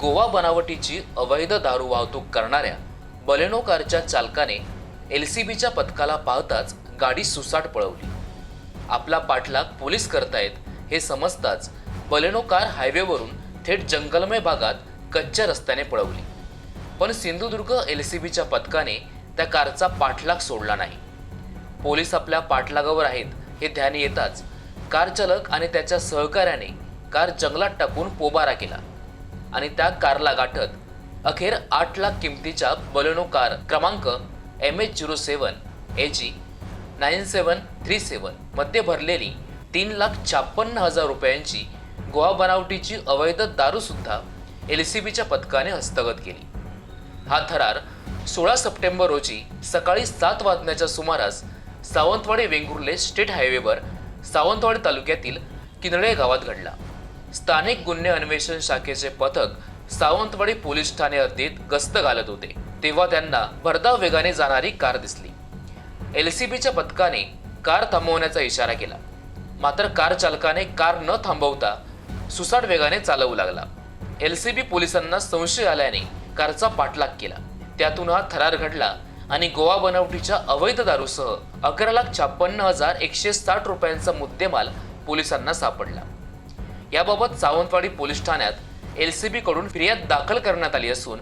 गोवा बनावटीची अवैध दारू वाहतूक करणाऱ्या बलेनो कारच्या चालकाने एल सी बीच्या पथकाला पाहताच गाडी सुसाट पळवली. आपला पाठलाग पोलीस करतायत हे समजताच बलेनो कार हायवेवरून थेट जंगलमय भागात कच्च्या रस्त्याने पळवली. पण सिंधुदुर्ग एल सी बीच्या पथकाने त्या कारचा पाठलाग सोडला नाही. पोलीस आपल्या पाठलागावर आहेत हे ध्यान येताच कार चालक आणि त्याच्या सहकार्याने कार जंगलात टाकून पोबारा केला. आणि त्या कारला गाठत अखेर आठ लाख किमतीच्या बलेनो कार क्रमांक M H zero seven A G nine seven three सेवनमध्ये भरलेली तीन लाख छापन्न हजार रुपयांची गोवा बनावटीची अवैध दारूसुद्धा एल सी बीच्या पथकाने हस्तगत केली. हा थरार सोळा सप्टेंबर रोजी सकाळी सात वाजण्याच्या सुमारास सावंतवाडी वेंगुर्ले स्टेट हायवेवर सावंतवाडी तालुक्यातील किनळे गावात घडला. स्थानिक गुन्हे अन्वेषण शाखेचे पथक सावंतवाडी पोलीस ठाणे हद्दीत गस्त घालत होते. तेव्हा त्यांना भरधाव वेगाने जाणारी कार दिसली. एलसीबीच्या पथकाने कार थांबवण्याचा इशारा केला. मात्र कार चालकाने कार न थांबवता सुसाट वेगाने चालवू लागला. एलसीबी पोलिसांना संशय आल्याने कारचा पाठलाग केला. त्यातून हा थरार घडला आणि गोवा बनावटीच्या अवैध दारूसह अकरा लाख छप्पन्न हजार एकशे साठ रुपयांचा मुद्देमाल पोलिसांना सापडला. याबाबत सावंतवाडी पोलीस ठाण्यात एल सी कडून फिर्याद दाखल करण्यात आली असून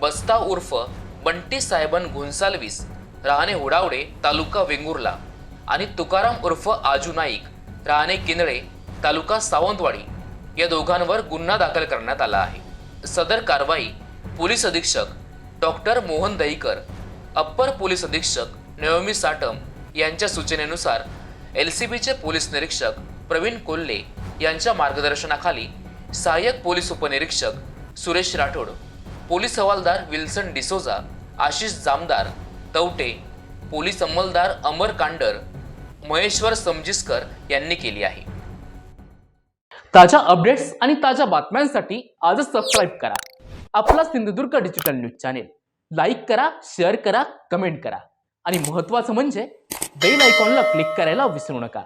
बस्ता उर्फ बंटी साहेबन घुन्सालवीस राहणे हुडावडे तालुका वेंगुर्ला आणि तुकाराम उर्फ आजू नाईक राहणे किंदळे तालुका सावंतवाडी या दोघांवर गुन्हा दाखल करण्यात आला आहे. सदर कारवाई पोलीस अधीक्षक doctor Mohan Dahikar upper police अधीक्षक नवमी साटम यांच्या सूचनेनुसार एल सी बीचे पोलीस निरीक्षक प्रवीण कोल्हे यांच्या मार्गदर्शनाखाली सहाय्यक पोलीस उपनिरीक्षक सुरेश राठोड पोलीस हवालदार विल्सन डिसोजा आशिष जामदार तवटे पोलीस अंमलदार अमर कांडर महेश्वर समजिस्कर यांनी केली आहे. ताज्या अपडेट्स आणि ताज्या बातम्यांसाठी आजच सबस्क्राईब करा. आपला Sindhudurg digital news channel. Like करा शेअर करा कमेंट करा. आणि महत्त्वाचं म्हणजे बेल आयकॉनला क्लिक करायला विसरू नका.